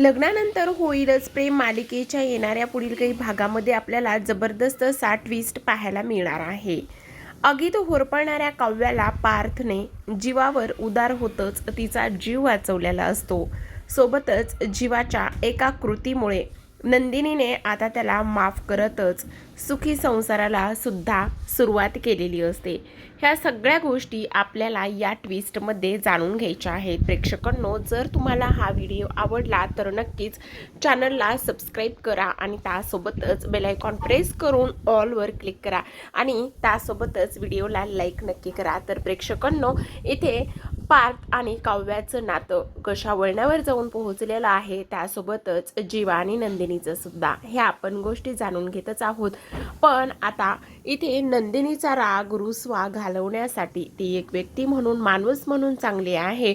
लग्नानंतर होईलच. प्रेम मालिकेच्या येणाऱ्या पुढील काही भागामध्ये आपल्याला जबरदस्त सा ट्विस्ट पाहायला मिळणार आहे. अगीत होरपळणाऱ्या काव्याला पार्थने जीवावर उदार होतच तिचा जीव वाचवलेला असतो. सोबतच जीवाच्या एका कृतीमुळे नंदिनीने आता त्याला माफ करतच सुखी संसाराला सुद्धा सुरुवात केलेली असते. ह्या सगळ्या गोष्टी आपल्याला या ट्विस्टमध्ये जाणून घ्यायच्या आहेत. प्रेक्षकांनो जर तुम्हाला हा व्हिडिओ आवडला तर नक्कीच चॅनलला सबस्क्राईब करा आणि त्यासोबतच बेलायकॉन प्रेस करून ऑलवर क्लिक करा. आणि त्यासोबतच व्हिडिओला लाईक नक्की करा. तर प्रेक्षकांनो इथे पार्थ आणि काव्याचं नातं कशा वळणावर जाऊन पोहोचलेलं आहे त्यासोबतच जीवा आणि नंदिनीचं सुद्धा. हे आपण गोष्टी जाणून घेतच आहोत. पण आता इथे नंदिनीचा राग रुसवा घालवण्यासाठी ती एक व्यक्ती म्हणून माणूस म्हणून चांगली आहे.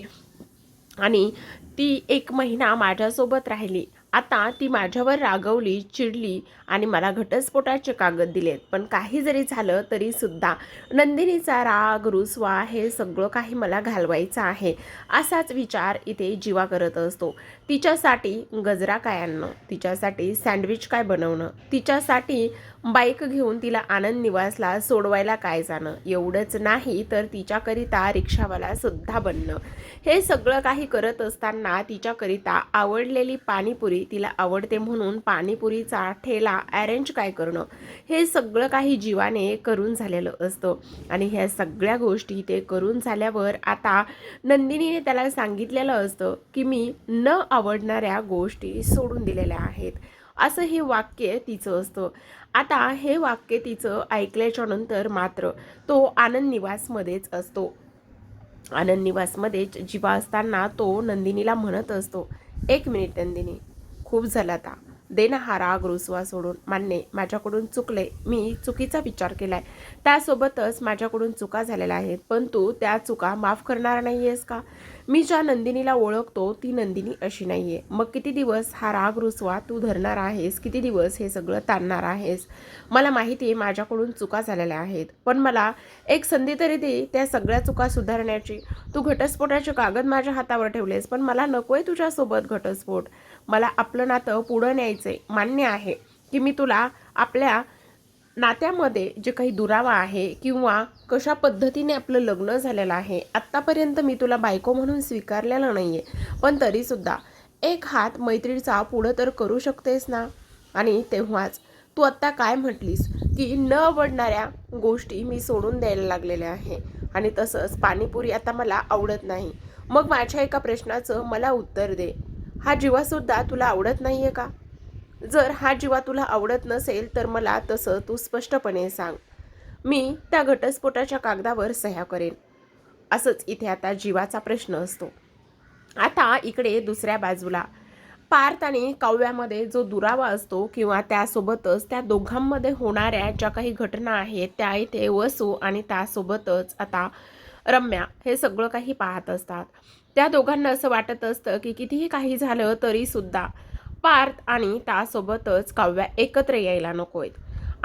आणि ती एक महिना माझ्यासोबत राहिली. आता ती माझ्यावर रागवली चिडली आणि मला घटस्फोटाचे कागद दिलेत. पण काही जरी झालं तरी सुद्धा नंदिनीचा राग रुसवा हे सगळं काही मला घालवायचं आहे असाच विचार इथे जीवा करत असतो. तिच्यासाठी गजरा काय आणणं? तिच्यासाठी सँडविच काय बनवणं? तिच्यासाठी बाईक घेऊन तिला आनंद निवासला सोडवायला काय जाणं? एवढंच नाही तर तिच्याकरिता रिक्षावाला सुद्धा बनणं. हे सगळं काही करत असताना तिच्याकरिता आवडलेली पाणीपुरी तिला आवडते म्हणून पाणीपुरीचा ठेला अरेंज काय करणं? हे सगळं काही जीवाने करून झालेलं असतं. आणि ह्या सगळ्या गोष्टी ते करून झाल्यावर आता नंदिनीने त्याला सांगितलेलं असतं की मी न आवडणाऱ्या गोष्टी सोडून दिलेल्या आहेत. असं हे वाक्य तिचं असतं. आता हे वाक्य तिचं ऐकल्याच्या नंतर मात्र तो आनंद निवासमध्येच असतो. आनंद निवासमध्येच जिवा असताना तो नंदिनीला म्हणत असतो एक मिनिट नंदिनी खूप झाला आता. दे हा राग रुसवा सोडून मान्य माझ्याकडून चुकले. मी चुकीचा विचार केलाय. त्यासोबतच माझ्याकडून चुका झालेल्या आहेत पण तू त्या चुका माफ करणार नाही आहेस का? मी ज्या नंदिनीला ओळखतो ती नंदिनी अशी नाही आहे मग किती दिवस हा राग रुसवा तू धरणार आहेस? किती दिवस हे सगळं ताणणार आहेस? मला माहिती आहे माझ्याकडून चुका झालेल्या आहेत पण मला एक संधी तरी दे त्या सगळ्या चुका सुधारण्याची. तू घटस्फोटाचे कागद माझ्या हातावर ठेवलेस पण मला नकोय तुझ्यासोबत घटस्फोट. मला आपलं नातं पुढं न्यायचं आहे मान्य आहे की मी तुला आपल्या नात्यामध्ये जे काही दुरावा आहे किंवा कशा पद्धतीने आपलं लग्न झालेलं आहे आत्तापर्यंत मी तुला बायको म्हणून स्वीकारलेलं नाही आहे पण तरीसुद्धा एक हात मैत्रीचा पुढं तर करू शकतेस ना? आणि तेव्हाच तू आत्ता काय म्हटलीस की न आवडणाऱ्या गोष्टी मी सोडून द्यायला लागलेल्या आहे. आणि तसंच पाणीपुरी आता मला आवडत नाही. मग माझ्या एका प्रश्नाचं मला उत्तर दे. हा जीवासुद्धा तुला आवडत नाही आहे का? जर हा जीवा तुला आवडत नसेल तर मला तसं तू स्पष्टपणे सांग. मी त्या घटस्फोटाच्या कागदावर सह्या करेन. असंच इथे आता जीवाचा प्रश्न असतो. आता इकडे दुसऱ्या बाजूला. पार्थ आणि काव्यामध्ये जो दुरावा असतो किंवा त्यासोबतच त्या दोघांमध्ये होणाऱ्या ज्या काही घटना आहेत त्या इथे वसू आणि त्यासोबतच आता रम्या हे सगळं काही पाहत असतात. त्या दोघांना असं वाटत असतं की कितीही काही झालं तरीसुद्धा पार्थ आणि त्यासोबतच काव्या एकत्र यायला नकोयत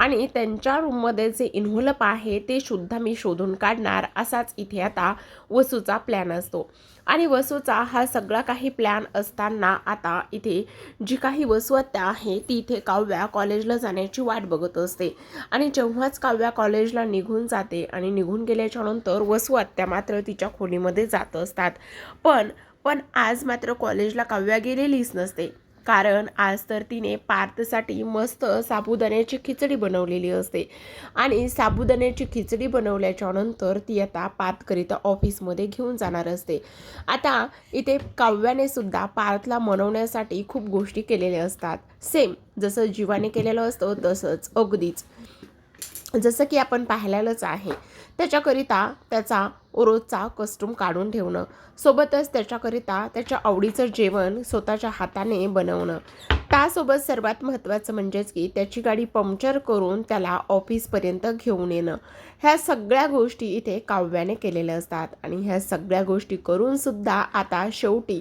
आणि त्यांच्या रूममध्ये जे इन्व्हलप आहे ते सुद्धा मी शोधून काढणार असाच इथे आता वसूचा प्लॅन असतो. आणि वसूचा हा सगळा काही प्लॅन असताना आता इथे जी काही वसू आत्या आहे ती इथे काव्या कॉलेजला जाण्याची वाट बघत असते. आणि जेव्हाच काव्या कॉलेजला निघून जाते आणि निघून गेल्याच्यानंतर वसू आत्या मात्र तिच्या खोलीमध्ये जात असतात. पण पण आज मात्र कॉलेजला काव्या गेलेलीच नसते. कारण आज तर तिने पार्थसाठी मस्त साबुदाण्याची खिचडी बनवलेली असते. आणि साबुदाण्याची खिचडी बनवल्याच्या नंतर ती आता पार्थकरिता ऑफिसमध्ये घेऊन जाणार असते. आता इथे काव्याने सुद्धा पार्थला मनवण्यासाठी खूप गोष्टी केलेल्या असतात. सेम जसं जीवाने केलेलं असतं तसंच अगदीच. जसं की आपण पाहिलेलंच आहे. त्याच्याकरिता त्याचा रोजचा कस्टूम काढून ठेवणं. सोबतच त्याच्याकरिता त्याच्या आवडीचं जेवण स्वतःच्या हाताने बनवणं. त्यासोबत सर्वात महत्त्वाचं म्हणजेच की त्याची गाडी पंक्चर करून त्याला ऑफिसपर्यंत घेऊन येणं. ह्या सगळ्या गोष्टी इथे काव्याने केलेल्या असतात. आणि ह्या सगळ्या गोष्टी करूनसुद्धा आता शेवटी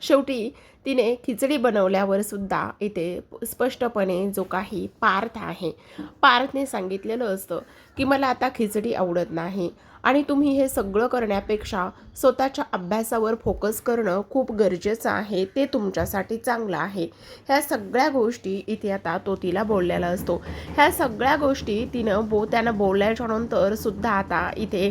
शेवटी तिने खिचडी बनवल्यावर सुद्धा इथे स्पष्टपणे जो काही पार्थ आहे पार्थने सांगितलेलं असतं की मला आता खिचडी आवडत नाही आणि तुम्ही हे सगळं करण्यापेक्षा स्वतःच्या अभ्यासावर फोकस करणं खूप गरजेचं आहे ते तुमच्यासाठी चांगलं आहे. ह्या सगळ्या गोष्टी इथे आता तो तिला बोललेला असतो. ह्या सगळ्या गोष्टी तिनं बो त्यानं बोलल्याच्यानंतर सुद्धा आता इथे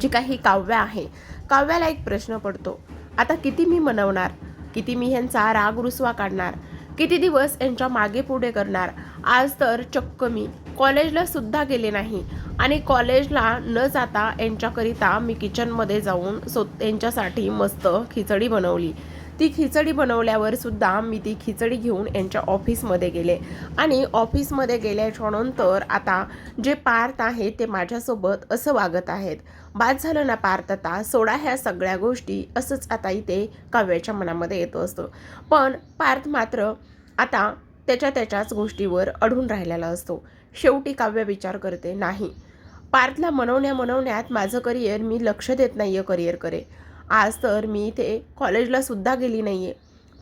जी काही काव्य आहे काव्याला एक प्रश्न पडतो. आता किती मी मनवणार? किती मी ह्यांचा राग रुसवा काढणार? किती दिवस यांच्या मागे पुढे करणार? आज तर चक्क मी. कॉलेजला सुद्धा गेले नाही. आणि कॉलेजला न जाता यांच्याकरिता मी किचनमध्ये जाऊन सो यांच्यासाठी मस्त खिचडी बनवली. ती खिचडी बनवल्यावर सुद्धा मी ती खिचडी घेऊन यांच्या ऑफिसमध्ये गेले. आणि ऑफिसमध्ये गेल्याच्यानंतर आता जे पार्थ आहे ते माझ्यासोबत असं वागत आहेत. बाद झालं ना पार्थ आता? सोडा ह्या सगळ्या गोष्टी. असंच आता इथे काव्याच्या मनामध्ये येतो असतो. पण पार्थ मात्र आता त्याच्या त्याच्याच गोष्टीवर अडून राहिलेला असतो. शेवटी काव्य विचार करते नाही. पार्थला मनवण्या मनवण्यात माझं करिअर मी लक्ष देत नाही आहे करिअरकडे आज तर मी इथे कॉलेजला सुद्धा गेली नाही आहे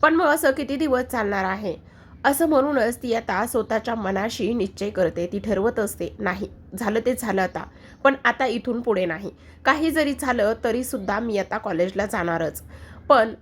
पण मग असं किती दिवस चालणार आहे? असं म्हणूनच ती आता स्वतःच्या मनाशी निश्चय करते. ती ठरवत असते नाही झालं ते झालं आता. पण आता इथून पुढे नाही. काही जरी झालं तरीसुद्धा मी आता कॉलेजला जाणारच. पण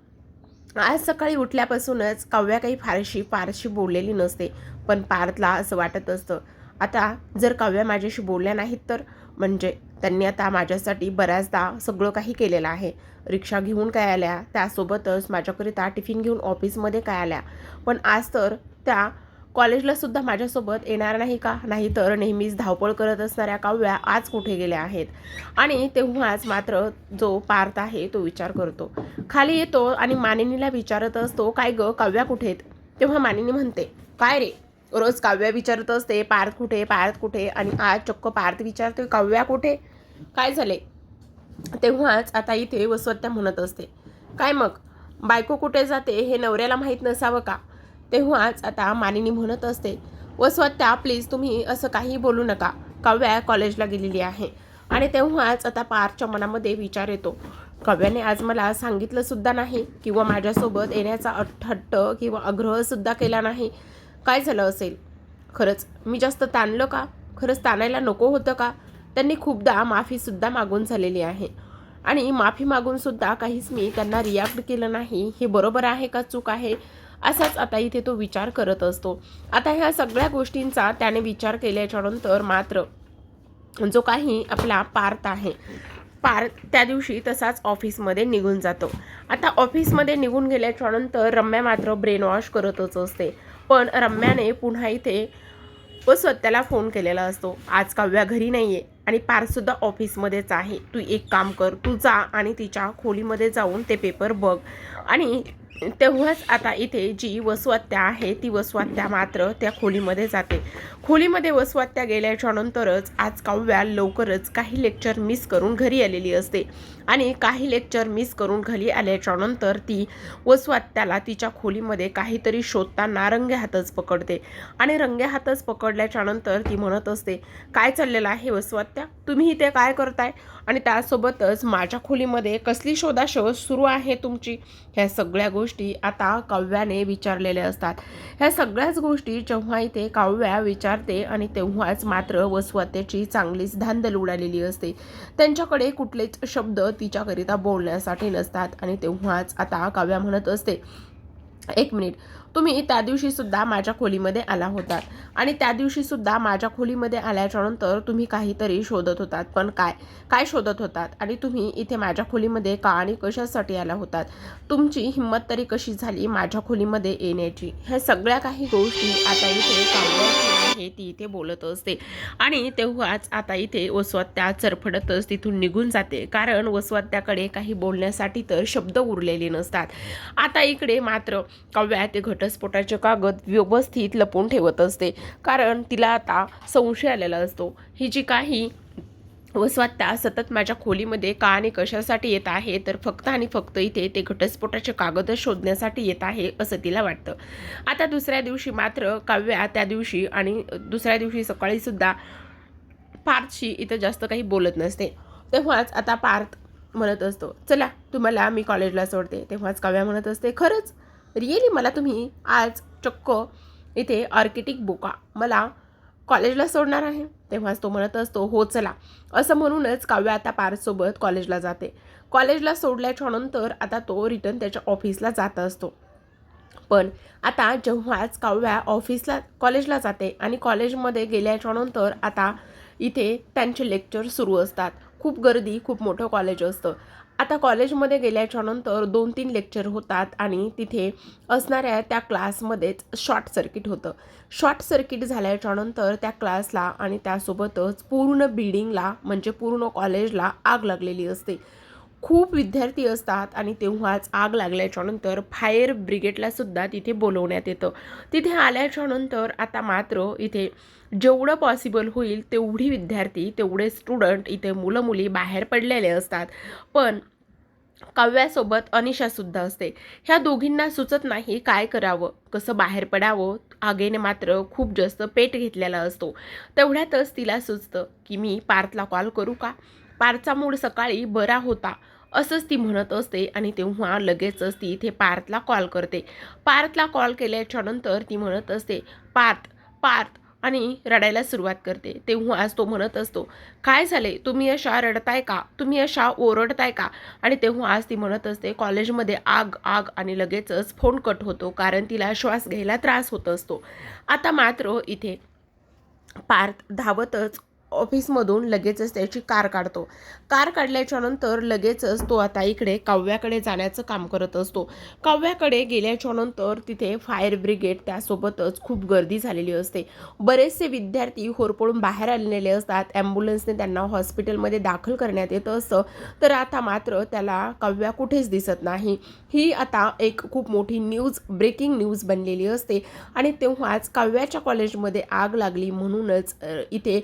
आज सकाळी उठल्यापासूनच काव्या काही फारशी फारशी बोललेली नसते. पण पार्थला असं वाटत असतं. आता जर काव्या माझ्याशी बोलल्या नाहीत तर? म्हणजे त्यांनी आता माझ्यासाठी बऱ्याचदा सगळं काही केलेलं आहे. रिक्षा घेऊन काय आल्या? त्यासोबतच माझ्याकरिता टिफिन घेऊन ऑफिसमध्ये काय आल्या? पण आज तर त्या कॉलेजला सुद्धा माझ्यासोबत येणार नाही का? नाही तर नेहमीच धावपळ करत असणाऱ्या काव्या आज कुठे गेल्या आहेत? आणि तेव्हाच मात्र जो पार्थ आहे तो विचार करतो. खाली येतो आणि मानिनीला विचारत असतो काय ग काव्या कुठे आहेत? तेव्हा मानिनी म्हणते काय रे? रोज काव्या विचारत असते पार्थ कुठे पार्थ कुठे आणि आज चक्क पार्थ विचारतोय काव्या कुठे? काय झाले? तेव्हाच आता इथे वसवत्या म्हणत असते. काय मग? बायको कुठे जाते हे नवऱ्याला माहीत नसावं का? तेव्हाच आता मानिनी म्हणत असते वसवत्या प्लीज तुम्ही असं काही बोलू नका. काव्या कॉलेजला गेलेली आहे. आणि तेव्हाच आता पार्थच्या मनामध्ये विचार येतो. काव्याने आज मला सांगितलंसुद्धा नाही किंवा माझ्यासोबत येण्याचा अट- हट्ट किंवा आग्रहसुद्धा केला नाही. काय झालं असेल? खरंच मी जास्त ताणलं का? खरंच ताणायला नको होतं का? त्यांनी खूपदा माफीसुद्धा मागून झालेली आहे. आणि माफी मागूनसुद्धा काहीच मी त्यांना रिॲक्ट केलं नाही. हे बरोबर आहे का? चूक आहे? असाच आता इथे तो विचार करत असतो. आता ह्या सगळ्या गोष्टींचा त्याने विचार केल्याच्यानंतर मात्र जो काही आपला पार्थ आहे पार्थ त्या दिवशी तसाच ऑफिसमध्ये निघून जातो. आता ऑफिसमध्ये निघून गेल्याच्यानंतर रम्या मात्र ब्रेन वॉश करतच असते. पण रम्याने पुन्हा इथे व स्वतःला फोन केलेला असतो. आज काव्या घरी नाही आहे आणि पारसुद्धा ऑफिसमध्येच आहे. तू एक काम कर तू जा आणि तिच्या खोलीमध्ये जाऊन ते पेपर बघ. आणि तेव्हाच आता इथे जी वसवात्या आहे ती वसवात्या मात्र त्या खोलीमध्ये जाते. खोलीमध्ये वसवात्या गेल्याच्या नंतरच आज काव्या लवकरच काही लेक्चर मिस करून घरी आलेली असते. आणि काही लेक्चर मिस करून घरी आल्याच्यानंतर ती वस्वात्याला तिच्या खोलीमध्ये काहीतरी शोधताना रंगे हातच पकडते. आणि रंगे हातच पकडल्याच्या नंतर ती म्हणत असते काय चाललेलं आहे वसवात्या तुम्ही इथे काय करताय? आणि त्यासोबतच माझ्या खोलीमध्ये कसली शोधाशोध सुरू आहे तुमची? ह्या सगळ्या गोष्टी आता काव्याने विचारलेल्या असतात. ह्या सगळ्याच गोष्टी जेव्हा इथे काव्या विचारते आणि तेव्हाच मात्र वसवात्याची चांगलीच धांदल उडालेली असते. त्यांच्याकडे कुठलेच शब्द तिच्याकरिता बोलण्यासाठी नसतात आणि तेव्हाच आता काव्या म्हणत असते एक मिनिट तुम्ही त्या दिवशी सुद्धा माझ्या खोलीमध्ये आला होतात आणि त्या दिवशी सुद्धा माझ्या खोलीमध्ये आल्याच्यानंतर तुम्ही काहीतरी शोधत होतात. पण काय? काय शोधत होतात? आणि तुम्ही इथे माझ्या खोलीमध्ये का आणि कशासाठी आला होतात? तुमची हिंमत तरी कशी झाली माझ्या खोलीमध्ये येण्याची? ह्या सगळ्या काही गोष्टी आता इथे काव्याची आहे ती इथे बोलत असते. आणि तेव्हाच आता इथे वसवत्या चरफडतच तिथून निघून जाते. कारण वसवत्याकडे काही बोलण्यासाठी तर शब्द उरलेले नसतात. आता इकडे मात्र काव्या ते घटस्फोटाचे कागद व्यवस्थित लपवून ठेवत असते. कारण तिला आता संशय आलेला असतो. ही जी काही वसवात्ता सतत माझ्या खोलीमध्ये का आणि कशासाठी येत आहे? तर फक्त आणि फक्त इथे ते घटस्फोटाचे कागद शोधण्यासाठी येत आहे असं तिला वाटतं. आता दुसऱ्या दिवशी मात्र काव्या त्या दिवशी आणि दुसऱ्या दिवशी सकाळीसुद्धा पार्थशी इथं जास्त काही बोलत नसते. तेव्हाच आता पार्थ म्हणत असतो चला तुम्हाला मी कॉलेजला सोडते. तेव्हाच काव्या म्हणत असते खरंच? रिअली मला तुम्ही आज चक्क इथे ऑर्किटिक बोका. मला कॉलेजला सोडणार आहे. तेव्हाच तो म्हणत असतो हो चला. असं म्हणूनच काव्या आता पार्थसोबत कॉलेजला जाते. कॉलेजला सोडल्याच्या नंतर आता तो रिटर्न त्याच्या ऑफिसला जात असतो. पण आता जेव्हाच काव्या ऑफिसला कॉलेजला जाते आणि कॉलेजमध्ये गेल्याच्यानंतर आता इथे त्यांचे लेक्चर सुरू असतात. खूप गर्दी खूप मोठं कॉलेज असतं. आता कॉलेजमध्ये गेल्याच्यानंतर दोन तीन लेक्चर होतात आणि तिथे असणाऱ्या त्या क्लासमध्येच शॉर्ट सर्किट होतं. शॉर्ट सर्किट झाल्याच्यानंतर त्या क्लासला आणि त्यासोबतच पूर्ण बिल्डिंगला म्हणजे पूर्ण कॉलेजला आग लागलेली असते. खूप विद्यार्थी असतात आणि तेव्हाच आग लागल्याच्या नंतर फायर ब्रिगेडला सुद्धा तिथे बोलवण्यात येतं. तिथे आल्याच्यानंतर आता मात्र इथे जेवढं पॉसिबल होईल तेवढी विद्यार्थी तेवढे स्टुडंट इथे मुलं मुली बाहेर पडलेले असतात. पण काव्यासोबत अनिशासुद्धा असते. ह्या दोघींना सुचत नाही काय करावं कसं बाहेर पडावं आगेने मात्र खूप जास्त पेट घेतलेला असतो. तेवढ्यातच तिला सुचतं की मी पार्थला कॉल करू का? पार्थचा मूड सकाळी बरा होता असंच ती म्हणत असते आणि तेव्हा लगेचच ती इथे पार्थला कॉल करते. पार्थला कॉल केल्याच्यानंतर ती म्हणत असते पार्थ पार्थ आणि रडायला सुरुवात करते. तेव्हाच तो म्हणत असतो काय झाले? तुम्ही अशा रडताय का? तुम्ही अशा ओरडताय का? आणि तेव्हाच ती म्हणत असते कॉलेजमध्ये आग आग आणि लगेचच फोन कट होतो कारण तिला श्वास घ्यायला त्रास होत असतो. आता मात्र इथे पार्थ धावतच ऑफिसमधून लगेचच त्याची कार काढतो. कार काढल्याच्या नंतर लगेचच तो आता इकडे काव्याकडे जाण्याचं काम करत असतो. काव्याकडे गेल्याच्यानंतर तिथे फायर ब्रिगेड त्यासोबतच खूप गर्दी झालेली असते. बरेचसे विद्यार्थी होरपळून बाहेर आलेले असतात. ॲम्ब्युलन्सने त्यांना हॉस्पिटलमध्ये दाखल करण्यात येत असतं तर आता मात्र त्याला काव्या कुठेच दिसत नाही. ही आता एक खूप मोठी न्यूज ब्रेकिंग न्यूज बनलेली असते. आणि तेव्हाच काव्याच्या कॉलेजमध्ये आग लागली म्हणूनच इथे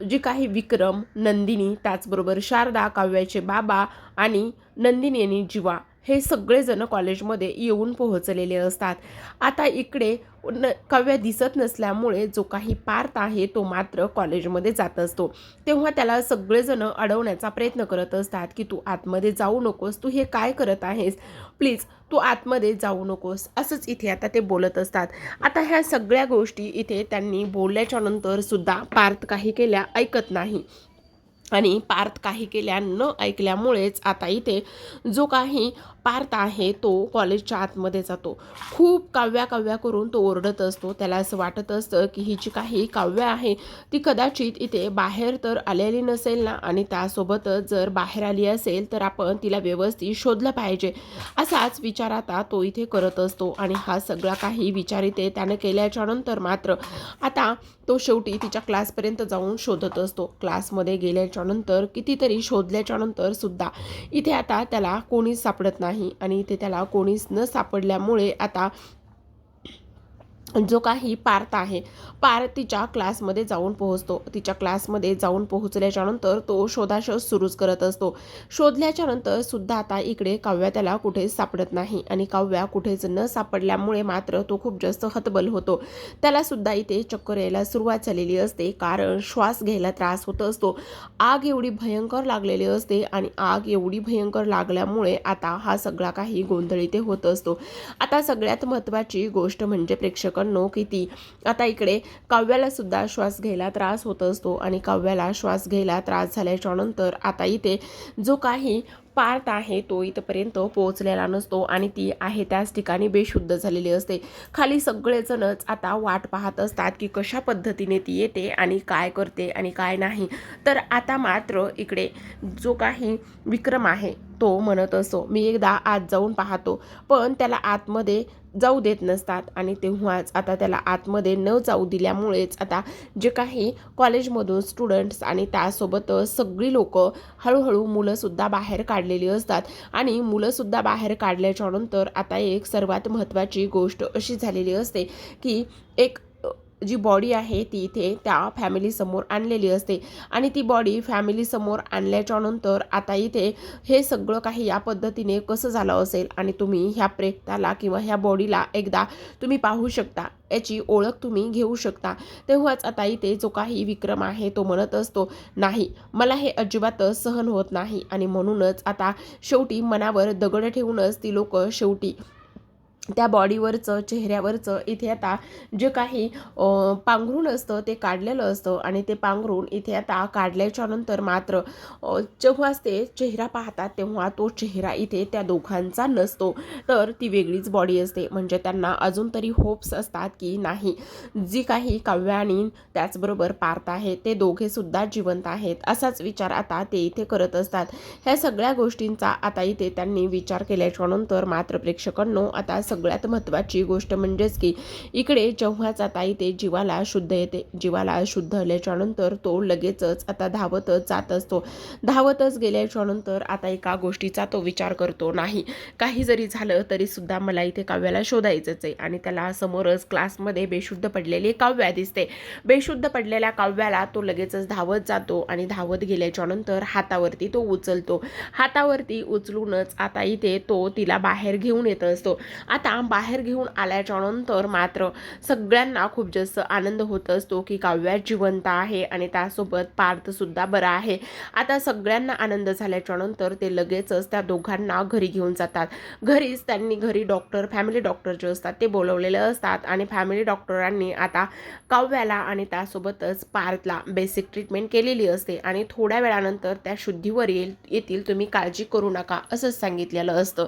जी काही विक्रम नंदिनी त्याचबरोबर शारदा काव्याचे बाबा आणि नंदिनी आणि जीवा. हे सगळेजण कॉलेजमध्ये येऊन पोहोचलेले असतात. आता इकडे न कव्य दिसत नसल्यामुळे जो काही पार्थ आहे तो मात्र कॉलेजमध्ये जात असतो. तेव्हा त्याला सगळेजण अडवण्याचा प्रयत्न करत असतात की तू आतमध्ये जाऊ नकोस तू हे काय करत आहेस? प्लीज तू आतमध्ये जाऊ नकोस. असंच इथे आता ते बोलत असतात. आता ह्या सगळ्या गोष्टी इथे त्यांनी बोलल्याच्या नंतर सुद्धा पार्थ काही केल्या ऐकत नाही. आणि पार्थ काही केल्या न ऐकल्यामुळेच आता इथे जो काही पार्थ आहे तो कॉलेजच्या आतमध्ये जातो. खूप काव्या काव्या करून तो ओरडत असतो. त्याला असं वाटत असतं की ही जी काही काव्य आहे ती कदाचित इथे बाहेर तर आलेली नसेल ना? आणि त्यासोबतच जर बाहेर आली असेल तर आपण तिला व्यवस्थित शोधलं पाहिजे. असाच विचार आता तो इथे करत असतो आणि हा सगळा काही विचार इथे त्यानं केल्याच्यानंतर मात्र आता तो शेवटी तिच्या क्लासपर्यंत जाऊन शोधत असतो. क्लासमध्ये गेल्याच्यानंतर कितीतरी शोधल्याच्यानंतर सुद्धा इथे आता त्याला कोणीच सापडत नाही. नाही आणि इथे त्याला कोणीच न सापडल्यामुळे आता जो काही पार्थ आहे पार्थ तिच्या क्लासमध्ये जाऊन पोहोचतो. तिच्या क्लासमध्ये जाऊन पोहोचल्याच्यानंतर तो शोधाशोध सुरूच करत असतो. शोधल्याच्या नंतर सुद्धा आता इकडे काव्या त्याला कुठेच सापडत नाही आणि काव्या कुठेच न सापडल्यामुळे मात्र तो खूप जास्त हतबल होतो. त्याला सुद्धा इथे चक्कर यायला सुरुवात झालेली असते कारण श्वास घ्यायला त्रास होत असतो. आग एवढी भयंकर लागलेली असते आणि आग एवढी भयंकर लागल्यामुळे आता हा सगळा काही गोंधळ इथे होत असतो. आता सगळ्यात महत्त्वाची गोष्ट म्हणजे प्रेक्षक प्रेक्षकांनो किती आता इकडे काव्याला सुद्धा श्वास घ्यायला त्रास होत असतो आणि काव्याला श्वास घ्यायला त्रास झाल्याच्यानंतर आता इथे जो काही पार्ट आहे तो इथपर्यंत पोहोचलेला नसतो आणि ती आहे त्याच ठिकाणी बेशुद्ध झालेली असते. खाली सगळेजणच आता वाट पाहत असतात की कशा पद्धतीने ती येते आणि काय करते आणि काय नाही. तर आता मात्र इकडे जो काही विक्रम आहे तो म्हणत असतो मी एकदा आत जाऊन पाहतो. पण त्याला आतमध्ये जाऊ देत नसतात. आणि तेव्हाच आता त्याला आतमध्ये न जाऊ दिल्यामुळेच आता जे काही कॉलेजमधून स्टुडंट्स आणि त्यासोबतच सगळी लोक हळूहळू मुलंसुद्धा बाहेर काढलेली असतात. आणि मुलंसुद्धा बाहेर काढल्याच्या नंतर आता एक सर्वात महत्त्वाची गोष्ट अशी झालेली असते की एक जी बॉडी आहे ती इथे त्या फॅमिलीसमोर आणलेली असते. आणि ती बॉडी फॅमिलीसमोर आणल्याच्या नंतर आता इथे हे सगळं काही या पद्धतीने कसं झालं असेल आणि तुम्ही ह्या प्रेताला किंवा ह्या बॉडीला एकदा तुम्ही पाहू शकता. याची ओळख तुम्ही घेऊ शकता. तेव्हाच आता इथे जो काही विक्रम आहे तो म्हणत असतो नाही मला हे अजिबातच सहन होत नाही. आणि म्हणूनच आता शेवटी मनावर दगड ठेवूनच ती लोक शेवटी त्या बॉडीवरचं चेहऱ्यावरचं इथे आता जे काही पांघरून असतं ते काढलेलं असतं आणि ते पांघरून इथे आता काढल्याच्या नंतर मात्र जेव्हाच ते चेहरा पाहतात तेव्हा तो चेहरा इथे त्या दोघांचा नसतो. तर ती वेगळीच बॉडी असते. म्हणजे त्यांना अजून तरी होप्स असतात की नाही जी काही काव्य आणि त्याचबरोबर पार्थ आहे ते दोघेसुद्धा जिवंत आहेत. असाच विचार आता ते इथे करत असतात. ह्या सगळ्या गोष्टींचा आता इथे त्यांनी विचार केल्याच्यानंतर मात्र प्रेक्षकांनो आता सगळ्यात महत्त्वाची गोष्ट म्हणजेच की इकडे जेव्हाच आता इथे जीवाला शुद्ध येते जीवाला शुद्ध आल्याच्यानंतर तो लगेचच आता धावतच जात असतो. धावतच गेल्याच्यानंतर आता एका गोष्टीचा तो विचार करतो नाही. काही जरी झालं तरी सुद्धा मला इथे काव्याला शोधायचंच आहे आणि त्याला समोरच क्लासमध्ये बेशुद्ध पडलेली काव्या दिसते. बेशुद्ध पडलेल्या काव्याला तो लगेचच धावत जातो आणि धावत गेल्याच्यानंतर हातावरती तो उचलतो. हातावरती उचलूनच आता इथे तो तिला बाहेर घेऊन येत असतो. आता बाहेर घेऊन आल्याच्यानंतर मात्र सगळ्यांना खूप जास्त आनंद होत असतो की काव्या जिवंत आहे आणि त्यासोबत पार्थ सुद्धा बरा आहे. आता सगळ्यांना आनंद झाल्याच्यानंतर ते लगेचच त्या दोघांना घरी घेऊन जातात. घरीच त्यांनी घरी डॉक्टर फॅमिली डॉक्टर जे असतात ते बोलवलेले असतात आणि फॅमिली डॉक्टरांनी आता काव्याला आणि त्यासोबतच पार्थला बेसिक ट्रीटमेंट केलेली असते आणि थोड्या वेळानंतर त्या शुद्धीवर येईल येतील तुम्ही काळजी करू नका असंच सांगितलेलं असतं.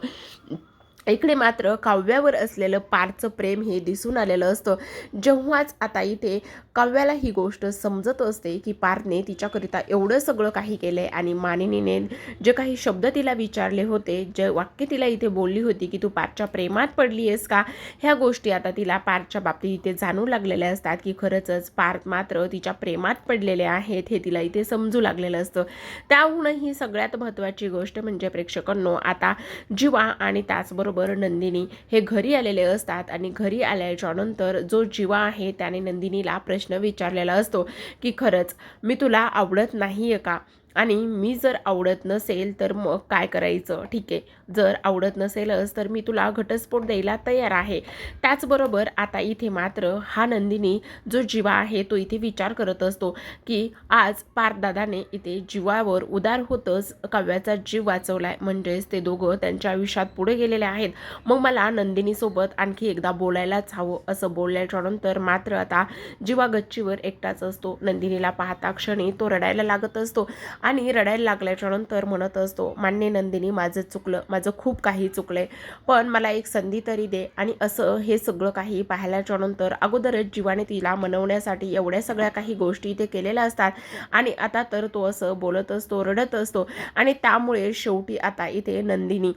इकडे मात्र काव्यावर असलेलं पारचं प्रेम हे दिसून आलेलं असतं. जेव्हाच आता इथे काव्याला ही गोष्ट समजत असते की पारने तिच्याकरिता एवढं सगळं काही केलं आहे आणि मानिनीने जे काही शब्द तिला विचारले होते जे वाक्य तिला इथे बोलली होती की तू पारच्या प्रेमात पडली आहेस का? ह्या गोष्टी आता तिला पारच्या बाबतीत इथे जाणू लागलेल्या असतात की खरंचच पार मात्र तिच्या प्रेमात पडलेले आहेत हे तिला इथे समजू लागलेलं असतं. त्याहूनही सगळ्यात महत्त्वाची गोष्ट म्हणजे प्रेक्षकांनो आता जीवा आणि त्याचबरोबर नंदिनी हे घरी आलेले असतात आणि घरी आल्याच्यानंतर जो जीवा आहे त्याने नंदिनीला प्रश्न विचारलेला असतो की खरंच मी तुला आवडत नाही आहे का? आणि मी जर आवडत नसेल तर मग काय करायचं? ठीक आहे. जर आवडत नसेलच तर मी तुला घटस्फोट द्यायला तयार आहे. त्याचबरोबर आता इथे मात्र हा नंदिनी जो जीवा आहे तो इथे विचार करत असतो की आज पारदादाने इथे जीवावर उदार होतच काव्याचा जीव वाचवलाय. म्हणजेच ते दोघं त्यांच्या आयुष्यात पुढे गेलेले आहेत. मग मला नंदिनीसोबत आणखी एकदा बोलायलाच हवं. असं बोलल्याच्या नंतर मात्र आता जीवा गच्चीवर एकटाच असतो. नंदिनीला पाहता क्षणी तो रडायला लागत असतो. आणि रडायला लागल्याच्यानंतर म्हणत असतो मान्य नंदिनी माझं चुकलं माझं खूप काही चुकलं आहे पण मला एक संधी तरी दे. आणि असं हे सगळं काही पाहिल्याच्यानंतर अगोदरच जीवाने तिला मनवण्यासाठी एवढ्या सगळ्या काही गोष्टी इथे केलेल्या असतात. आणि आता तर तो असं बोलत असतो रडत असतो. आणि त्यामुळे शेवटी आता इथे नंदिनी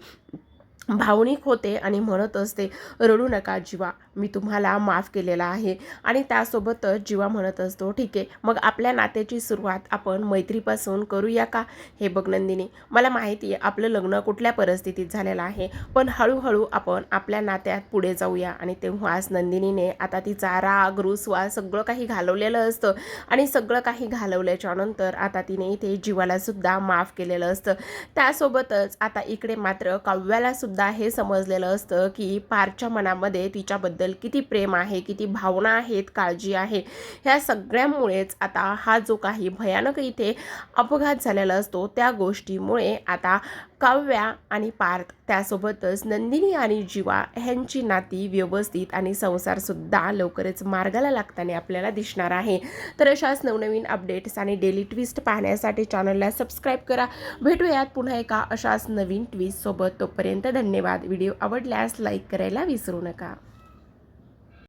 भावनिक होते आणि म्हणत असते रडू नका जीवा मी तुम्हाला माफ केलेला आहे. आणि त्यासोबतच जीवा म्हणत असतो ठीक आहे मग आपल्या नात्याची सुरुवात आपण मैत्रीपासून करूया का? हे बघ नंदिनी मला माहिती आहे आपलं लग्न कुठल्या परिस्थितीत झालेलं आहे पण हळूहळू आपण आपल्या नात्यात पुढे जाऊया. आणि तेव्हाच नंदिनीने आता तिचा राग रुसवा सगळं काही घालवलेलं असतं. आणि सगळं काही घालवल्याच्या नंतर आता तिने इथे जीवालासुद्धा माफ केलेलं असतं. त्यासोबतच आता इकडे मात्र काव्याला सुद्धा हे समजलेलं असतं की पारच्या मनामध्ये तिच्याबद्दल किती प्रेम आहे किती भावना आहेत काळजी आहे ह्या सगळ्यामुळेच आता हा जो काही भयानक इथे अपघात झालेला असतो त्या गोष्टीमुळे आता काव्या आणि पार्थ त्यासोबतच नंदिनी आणि जीवा ह्यांची नाती व्यवस्थित आणि संसारसुद्धा लवकरच मार्गाला लागताना आपल्याला दिसणार आहे. तर अशाच नवनवीन अपडेट्स आणि डेली ट्विस्ट पाहण्यासाठी चॅनलला सबस्क्राईब करा. भेटूयात पुन्हा एका अशाच नवीन ट्विस्टसोबत तोपर्यंत धन्यवाद. व्हिडिओ आवडल्यास लाईक करायला विसरू नका.